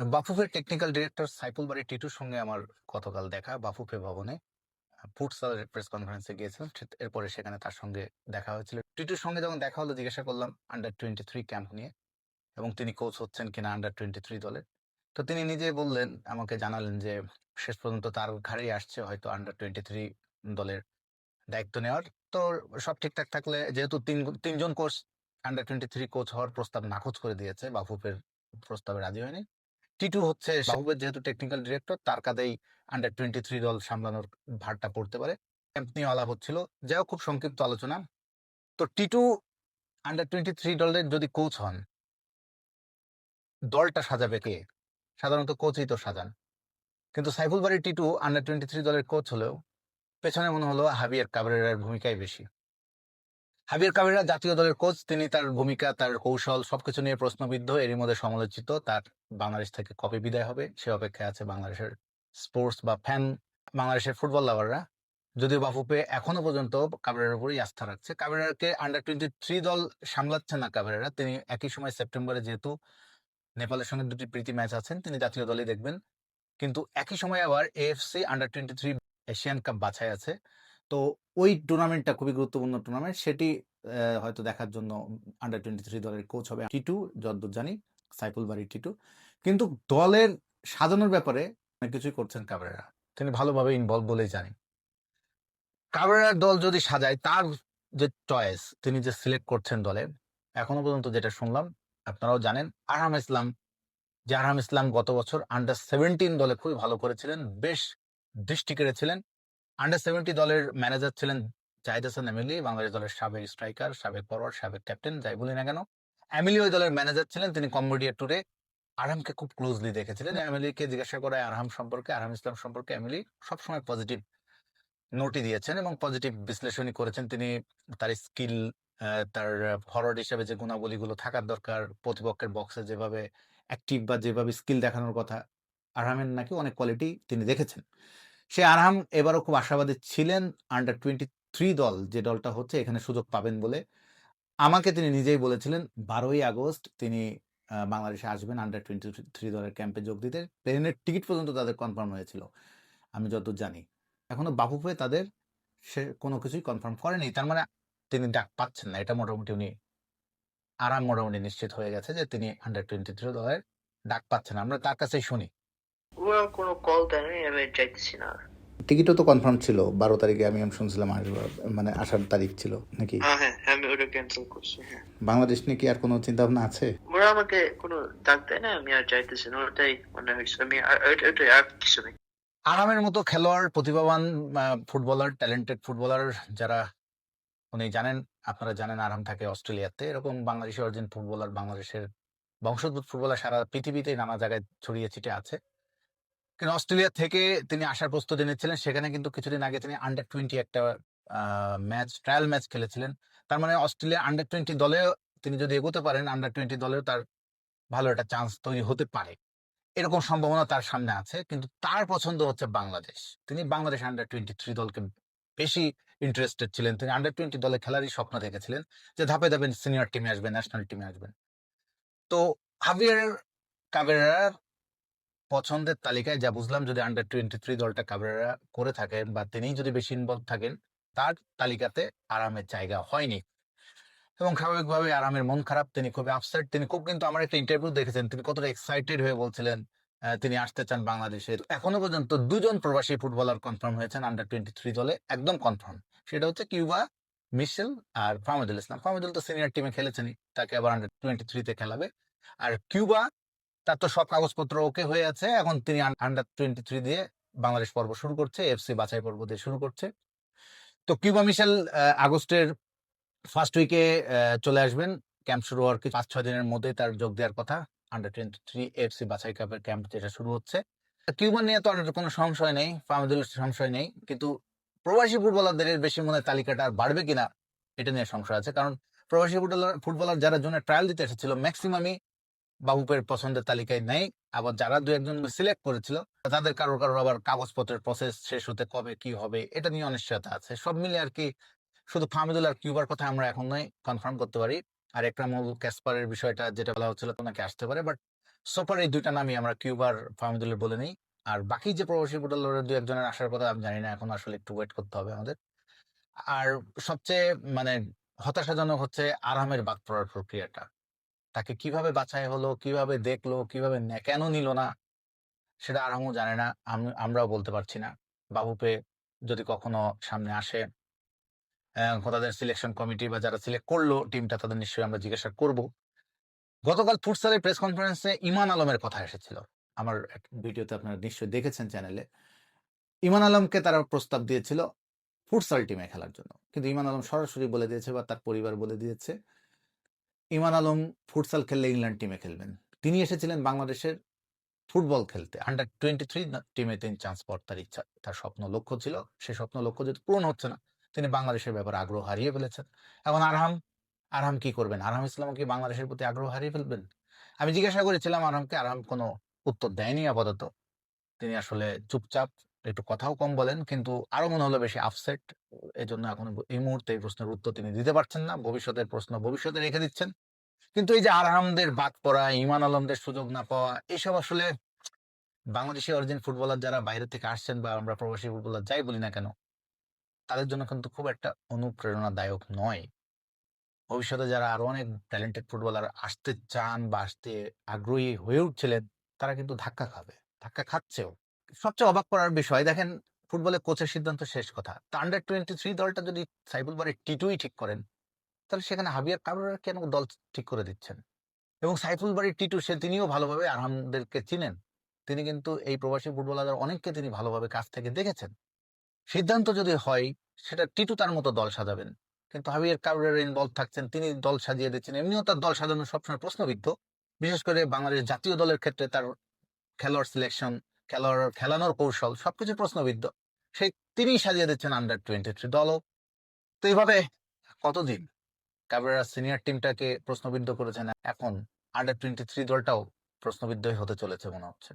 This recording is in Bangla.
বাফুফের টেকনিক্যাল ডিরেক্টর সাইফুল বাড়ি টিটুর সঙ্গে আমার গতকাল দেখা বাফুফে ভবনে। ফুটসালের প্রেস কনফারেন্সে গিয়েছিলাম এরপরে সেখানে তার সঙ্গে দেখা হয়েছিল। টিটুর সঙ্গে যখন দেখা হলো, জিজ্ঞাসা করলাম আন্ডার টোয়েন্টি থ্রি ক্যাম্প নিয়ে, এবং তিনি কোচ হচ্ছেন কিনা আন্ডার টোয়েন্টি থ্রি দলের। তো তিনি নিজে বললেন, আমাকে জানালেন যে শেষ পর্যন্ত তার ঘাড়েই আসছে হয়তো আন্ডার টোয়েন্টি থ্রি দলের দায়িত্ব নেওয়ার। তো সব ঠিকঠাক থাকলে, যেহেতু তিন, তিনজন coach under twenty three coach হওয়ার প্রস্তাব নাকচ করে দিয়েছে, বাফুফের প্রস্তাবে রাজি হয়নি। টিটু হচ্ছে বাফুফের যেহেতু টেকনিক্যাল ডিরেক্টর তার কাঁধেই আন্ডার টোয়েন্টি থ্রি দল সামলানোর ভারটা পড়তে পারে। ক্যাম্প নিয়ে আলাপ হচ্ছিল। হোক খুব সংক্ষিপ্ত আলোচনা। তো টিটু আন্ডার টোয়েন্টি থ্রি দলের যদি কোচ হন দলটা সাজাবে কে? সাধারণত কোচই তো সাজান। কিন্তু Saiful Bari Titu under twenty three দলের কোচ হলেও পেছনে মনে হলো হাবিয়ার কাবরেরার ভূমিকাই বেশি। হাবিয়ার কাবিরা জাতীয় দলের কোচ, তিনি তার ভূমিকা, তার কৌশল, সবকিছু নিয়ে প্রশ্নবিদ্ধ। এরই মধ্যে সমালোচিত, তার বাংলাদেশ থেকে কবে বিদায় হবে সে অপেক্ষায় আছে বাংলাদেশের স্পোর্টস বা ফ্যান বাংলাদেশের ফুটবল লাভাররা যদিও বাফুপে এখনও পর্যন্ত কাবরেরার উপরই আস্থা রাখছে। কাবরেরাকে আন্ডার টোয়েন্টি থ্রি দল সামলাচ্ছে না কাবরেরা। তিনি একই সময় সেপ্টেম্বরে যেহেতু নেপালের সঙ্গে দুটি প্রীতি ম্যাচ আছেন, তিনি জাতীয় দলই দেখবেন। কিন্তু একই সময় আবার AFC under twenty three Asian cup বাছাই আছে। তো ওই টুর্নামেন্টটা খুবই গুরুত্বপূর্ণ টুর্নামেন্ট সেটি হয়তো দেখার জন্য আন্ডার টোয়েন্টি থ্রি দলের কোচ হবে টিটু, যদ্দূর জানি, সাইফুল বাড়ি টিটু। কিন্তু দলের সাজানোর ব্যাপারে অনেক কিছুই করছেন কাবরেরা। তিনি ভালোভাবে ইনভলভ বলেই জানি কাবরেরার দল যদি সাজায়, তার যে চয়েস তিনি যে সিলেক্ট করছেন দলে, এখনও পর্যন্ত যেটা শুনলাম, আপনারাও জানেন, আরহাম ইসলাম, যে আরহাম ইসলাম গত বছর আন্ডার সেভেন্টিন দলে খুবই ভালো করেছিলেন, বেশ দৃষ্টি কেড়েছিলেন। আন্ডার সেভেন্টি দলের ম্যানেজার ছিলেন জাহিদ হাসান এমিলি বাংলাদেশ দলের সাবেক স্ট্রাইকার সাবেক ফরওয়ার্ড সাবেক ক্যাপ্টেন যাই বলি না কেন। এমিলি ওই দলের ম্যানেজার ছিলেন তিনি কম্বোডিয়া ট্যুরে আরহামকে খুব ক্লোজলি দেখেছিলেন। এমিলিকে জিজ্ঞাসা করায় আরহাম সম্পর্কে আরহাম ইসলাম সম্পর্কে এমিলি সবসময় পজিটিভ নোটই দিয়েছেন এবং পজিটিভ বিশ্লেষণই করেছেন। তিনি তার স্কিল তার ফরওয়ার্ড হিসেবে যে গুণাবলীগুলো থাকার দরকার প্রতিপক্ষের বক্সে যেভাবে অ্যাক্টিভ বা যেভাবে স্কিল দেখানোর কথা আরহামের নাকি অনেক কোয়ালিটি তিনি দেখেছেন। সে আরহাম এবারও খুব আশাবাদী ছিলেন আন্ডার টোয়েন্টি থ্রি দল যে দলটা হচ্ছে এখানে সুযোগ পাবেন বলে। আমাকে তিনি নিজেই বলেছিলেন, বারোই আগস্ট তিনি বাংলাদেশে আসবেন আন্ডার টোয়েন্টি থ্রি দলের ক্যাম্পে যোগ দিতে। প্লেনের টিকিট পর্যন্ত তাদের কনফার্ম হয়েছিল, আমি যতদূর জানি। এখনও বাফুফে তাদের সে কোনো কিছুই কনফার্ম করেনি, তার মানে তিনি ডাক পাচ্ছেন না। এটা মোটামুটি উনি আরাম মোটামুটি নিশ্চিত হয়ে গেছে যে তিনি আন্ডার টোয়েন্টি থ্রি দলের ডাক পাচ্ছেন। আমরা তার কাছেই শুনি। কোনো কল দেয় নাই আমি যাইতেছি না। টিকিটও তো কনফার্ম ছিল বারো তারিখে আমি শুনছিলাম মানে আসার তারিখ ছিল নাকি? হ্যাঁ হ্যাঁ আমি ওটা ক্যান্সেল করছি হ্যাঁ। বাংলাদেশ নিয়ে কি আর কোনো চিন্তা ভাবনা আছে? ওরা আমাকে কোনো ডাক দেয় না আমি আর যাইতেছি না ওটাই মনে হয়েছে। আমি আর- আর কিছু নেই। আরামের মতো খেলোয়াড় প্রতিভাবান ফুটবলার ট্যালেন্টেড ফুটবলার যারা উনি জানেন আপনারা জানেন আরাম থাকে অস্ট্রেলিয়াতে। এরকম বাংলাদেশি অরিজিন ফুটবলার বাংলাদেশের বংশোদ্ভূত ফুটবলার সারা পৃথিবীতে নানা জায়গায় ছড়িয়ে ছিটে আছে। কিন্তু অস্ট্রেলিয়া থেকে তিনি আসার প্রস্তুতি নিচ্ছিলেন, সেখানে কিন্তু কিছুদিন আগে তিনি আন্ডার টোয়েন্টি একটা ম্যাচ ট্রায়াল ম্যাচ খেলেছিলেন। তার মানে অস্ট্রেলিয়া আন্ডার টোয়েন্টি দলে তিনি যদি এগোতে পারেন আন্ডার টোয়েন্টি দলেও তার ভালো একটা চান্স তৈরি হতে পারে। এরকম সম্ভাবনা তার সামনে আছে, কিন্তু তার পছন্দ হচ্ছে বাংলাদেশ। তিনি বাংলাদেশ আন্ডার টোয়েন্টি থ্রি দলকে বেশি ইন্টারেস্টেড ছিলেন। তিনি আন্ডার টোয়েন্টি দলে খেলারই স্বপ্ন দেখেছিলেন যে ধাপে ধাপে সিনিয়র টিমে আসবেন ন্যাশনাল টিমে আসবেন। তো হাবিয়ার কাবেরার পছন্দের তালিকায় যা বুঝলাম যদি আন্ডার টোয়েন্টি থ্রি দলটা কাবেরা করে থাকেন বা তিনি যদি বেশি ইনভলভ থাকেন, তার তালিকাতে আরামের জায়গা হয়নি। এবং স্বাভাবিকভাবে আরামের মন খারাপ, তিনি খুব আপসেট তিনি খুব কিন্তু আমার একটা ইন্টারভিউ দেখেছেন, তিনি কতটা এক্সাইটেড হয়ে বলছিলেন তিনি আসতে চান বাংলাদেশে। এখনও পর্যন্ত দুজন প্রবাসী ফুটবলার কনফার্ম হয়েছেন আন্ডার টোয়েন্টি থ্রি দলে, একদম কনফার্ম সেটা হচ্ছে কিউবা, মিশেল আর ফাহমুদুল ইসলাম। ফাহমুদুল তো সিনিয়র টিমে খেলেছেনই, তাকে আবার আন্ডার টোয়েন্টি থ্রিতে খেলাবে। আর কিউবা তার তো সব কাগজপত্র ওকে হয়ে আছে। এখন তিনি আন্ডার টোয়েন্টি থ্রি দিয়ে বাংলাদেশ পর্ব শুরু করছে এফসি বাছাই পর্ব দিয়ে শুরু করছে। তো কিউবা মিশেল আগস্টের ফার্স্ট উইকে চলে আসবেন। ক্যাম্প শুরু হওয়ার পাঁচ ছয় দিনের মধ্যেই তার যোগ দেওয়ার কথা। আন্ডার টোয়েন্টি থ্রি এফসি বাছাই কাপের ক্যাম্প যেটা শুরু হচ্ছে। কিউবা নিয়ে তো আর কোনো সংশয় নেই ফাহমুদুল সংশয় নেই। কিন্তু প্রবাসী ফুটবলারদের বেশি মনে তালিকাটা আর বাড়বে কিনা, এটা নিয়ে সংশয় আছে। কারণ প্রবাসী ফুটবলার ফুটবলার যারা জন্য ট্রায়াল দিতে এসেছিল ম্যাক্সিমামই বাবুপের পছন্দের তালিকায় নেই। আবার যারা দু একজন সিলেক্ট করেছিল, তাদের কারোর কারোর আবার কাগজপত্রের প্রসেস শেষ হতে কবে কি হবে, এটা নিয়ে অনিশ্চয়তা আছে। সব মিলে আর কি, শুধু ফাহমিদুল আর কিউবার কথা আমরা এখন নয় কনফার্ম করতে পারি। আর একরামুল ক্যাসপারের বিষয়টা যেটা বলা হচ্ছিল ওনাকে আসতে পারে। বাট সোপার এই দুইটা নামই আমরা কিউবার, ফাহমিদুলের বলে নিই। আর বাকি যে প্রবাসী ফুটবলারের দু একজনের আসার কথা আমি জানি না, এখন আসলে একটু ওয়েট করতে হবে আমাদের। আর সবচেয়ে মানে হতাশাজনক হচ্ছে আরামের বাদ পড়ার প্রক্রিয়াটা। তাকে কীভাবে বাছাই হলো, কীভাবে দেখল, কীভাবে কেন নিল না? সেটা আরামও জানে না। আমরাও বলতে পারছি না। বাবুপে যদি কখনো সামনে আসে তাদের সিলেকশন কমিটি বা যারা সিলেক্ট করল টিমটা তাদের নিশ্চয়ই আমরা জিজ্ঞাসা করব। গতকাল ফুটসালের প্রেস কনফারেন্সে ইমান আলমের কথা এসেছিল। আমার ভিডিওতে আপনারা নিশ্চয়ই দেখেছেন চ্যানেলে ইমান আলমকে তারা প্রস্তাব দিয়েছিল ফুটসাল টিমে খেলার জন্য। কিন্তু ইমান আলম সরাসরি বলে দিয়েছে বা তার পরিবার বলে দিয়েছে ইমান আলম ফুটসাল খেললে ইংল্যান্ড টিমে খেলবেন। তিনি এসেছিলেন বাংলাদেশের ফুটবল খেলতে। আন্ডার টোয়েন্টি থ্রি টিমে তিনি চান্স পাওয়ার তার ইচ্ছা, তার স্বপ্ন লক্ষ্য ছিল। সে স্বপ্ন লক্ষ্য যেহেতু পূরণ হচ্ছে না, তিনি বাংলাদেশের ব্যাপারে আগ্রহ হারিয়ে ফেলেছেন। এখন আরহাম আরহাম কি করবেন? আরহাম ইসলাম কি বাংলাদেশের প্রতি আগ্রহ হারিয়ে ফেলবেন? আমি জিজ্ঞাসা করেছিলাম আরহামকে, আরহাম কোনো উত্তর দেয়নি আপাতত। তিনি আসলে চুপচাপ একটু কথাও কম বলেন, কিন্তু আরও মনে হলো বেশি আপসেট এই জন্য এখন এই মুহূর্তে এই প্রশ্নের উত্তর তিনি দিতে পারছেন না। ভবিষ্যতের প্রশ্ন ভবিষ্যতে রেখে দিচ্ছেন। কিন্তু এই যে আরহামদের বাদ পড়া ইমান আলমদের সুযোগ না পাওয়া, এসব আসলে বাংলাদেশি অরিজিন ফুটবলার যারা বাইরে থেকে আসছেন বা আমরা প্রবাসী ফুটবলার যাই বলি না কেন, তাদের জন্য কিন্তু খুব একটা অনুপ্রেরণাদায়ক নয়। ভবিষ্যতে যারা আরও অনেক ট্যালেন্টেড ফুটবলার আসতে চান বা আসতে আগ্রহী হয়ে উঠছিলেন, তারা কিন্তু ধাক্কা খাবে, ধাক্কা খাচ্ছেও। সবচেয়ে অবাক করার বিষয়, দেখেন ফুটবলে কোচের সিদ্ধান্ত শেষ কথা। আন্ডার টোয়েন্টি থ্রি দলটা যদি সাইফুল বাড়ির টি টুই ঠিক করেন, তাহলে সেখানে হাবিয়ার কাবরার কেন দল ঠিক করে দিচ্ছেন? এবং সাইফুল বাড়ির টিটু সে তিনিও ভালোভাবে আরহামদেরকে চিনেন। তিনি কিন্তু এই প্রবাসী ফুটবলারদের অনেককে তিনি ভালোভাবে কাছ থেকে দেখেছেন। সিদ্ধান্ত যদি হয়, সেটা টিটু তার মতো দল সাজাবেন। কিন্তু হাবিয়ার কাবরের ইনভলভ থাকছেন, তিনি দল সাজিয়ে দিচ্ছেন। এমনিও তার দল সাজানো সবসময় প্রশ্নবিদ্ধ। বিশেষ করে বাংলাদেশ জাতীয় দলের ক্ষেত্রে তার খেলোয়াড় সিলেকশন খেলোয়াড় খেলানোর কৌশল, সবকিছু প্রশ্নবিদ্ধ। সেই তিনি সাজিয়ে দিচ্ছেন আন্ডার টোয়েন্টি থ্রি দলও। তো এইভাবে কতদিন ক্যাবেরা সিনিয়র টিমটাকে প্রশ্নবিদ্ধ করেছেন? এখন আন্ডার টোয়েন্টি থ্রি দলটাও প্রশ্নবিদ্ধই হতে চলেছে মনে হচ্ছে।